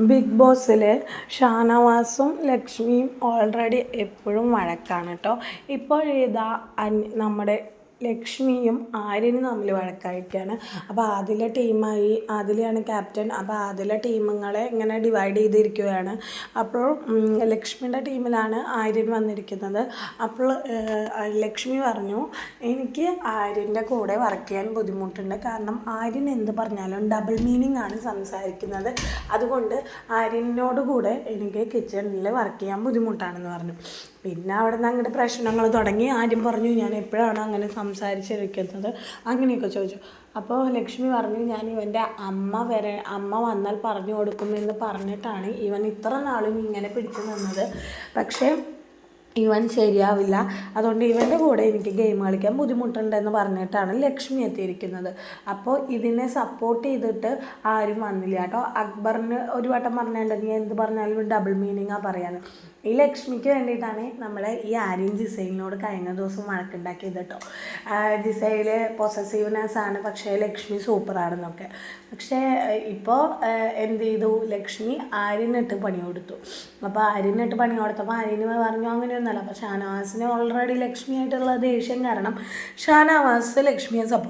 Big ബോസിൽ ഷാനവാസും ലക്ഷ്മിയും already എപ്പോഴും വഴക്കാണ് കേട്ടോ ഇപ്പോൾ ഇതാ നമ്മുടെ ലക്ഷ്മിയും ആര്യനും തമ്മിൽ വഴക്കായിരിക്കുകയാണ് അപ്പോൾ ആദിലെ ടീമായി ആദിലെയാണ് ക്യാപ്റ്റൻ. അപ്പോൾ ആദിലെ ടീമുകളെ ഇങ്ങനെ ഡിവൈഡ് ചെയ്തിരിക്കുകയാണ്. അപ്പോൾ ലക്ഷ്മിയുടെ ടീമിലാണ് ആര്യൻ വന്നിരിക്കുന്നത്. അപ്പോൾ ലക്ഷ്മി പറഞ്ഞു എനിക്ക് ആര്യന്റെ കൂടെ വർക്ക് ചെയ്യാൻ ബുദ്ധിമുട്ടുണ്ട്. കാരണം ആര്യൻ എന്ത് പറഞ്ഞാലും ഡബിൾ മീനിങ് ആണ് സംസാരിക്കുന്നത്. അതുകൊണ്ട് ആര്യനോട് കൂടെ എനിക്ക് കിച്ചണിൽ വർക്ക് ചെയ്യാൻ ബുദ്ധിമുട്ടാണെന്ന് പറഞ്ഞു. പിന്നെ അവിടെ നിന്ന് അങ്ങോട്ട് പ്രശ്നങ്ങൾ തുടങ്ങി. ആര്യം പറഞ്ഞു ഞാൻ എപ്പോഴാണ് അങ്ങനെ സംസാരിച്ചിരിക്കുന്നത്? അങ്ങനെയൊക്കെ ചോദിച്ചു. അപ്പോൾ ലക്ഷ്മി പറഞ്ഞു ഞാൻ ഇവന്റെ അമ്മ വരെ അമ്മ വന്നാൽ പറഞ്ഞു കൊടുക്കുമെന്ന് പറഞ്ഞിട്ടാണ് ഇവൻ ഇത്ര നാളും ഇങ്ങനെ പിടിച്ചു നിന്നത്. പക്ഷേ ഇവൻ ശരിയാവില്ല. അതുകൊണ്ട് ഇവന്റെ കൂടെ എനിക്ക് ഗെയിം കളിക്കാൻ ബുദ്ധിമുട്ടുണ്ടെന്ന് പറഞ്ഞിട്ടാണ് ലക്ഷ്മി എത്തിയിരിക്കുന്നത്. അപ്പോൾ ഇതിനെ സപ്പോർട്ട് ചെയ്തിട്ട് ആരും വന്നില്ല. കേട്ടോ അക്ബറിന് ഒരു വട്ടം പറഞ്ഞിട്ടുണ്ടെങ്കിൽ എന്ത് പറഞ്ഞാലും ഡബിൾ മീനിങ്ങാണ് പറയാന്ന്. ഈ ലക്ഷ്മിക്ക് വേണ്ടിയിട്ടാണ് നമ്മൾ ഈ ആര്യൻ ജിസൈലിനോട് കഴിഞ്ഞ ദിവസം വഴക്കുണ്ടാക്കിയത് കേട്ടോ. ജിസൈൽ പൊസസീവ്നെസ് ആണ് പക്ഷേ ലക്ഷ്മി സൂപ്പറാണെന്നൊക്കെ പക്ഷേ ഇപ്പോൾ എന്ത് ചെയ്തു? ലക്ഷ്മി ആര്യനിട്ട് പണി കൊടുത്തു. അപ്പോൾ ആര്യനിട്ട് പണി കൊടുത്തപ്പോൾ ആര്യന് പറഞ്ഞു അങ്ങനെയൊന്നുമല്ല. അപ്പോൾ ഷാനവാസിന് ഓൾറെഡി ലക്ഷ്മിയായിട്ടുള്ള ദേഷ്യം കാരണം ഷാനവാസ് ലക്ഷ്മിയെ സപ്പോർട്ട്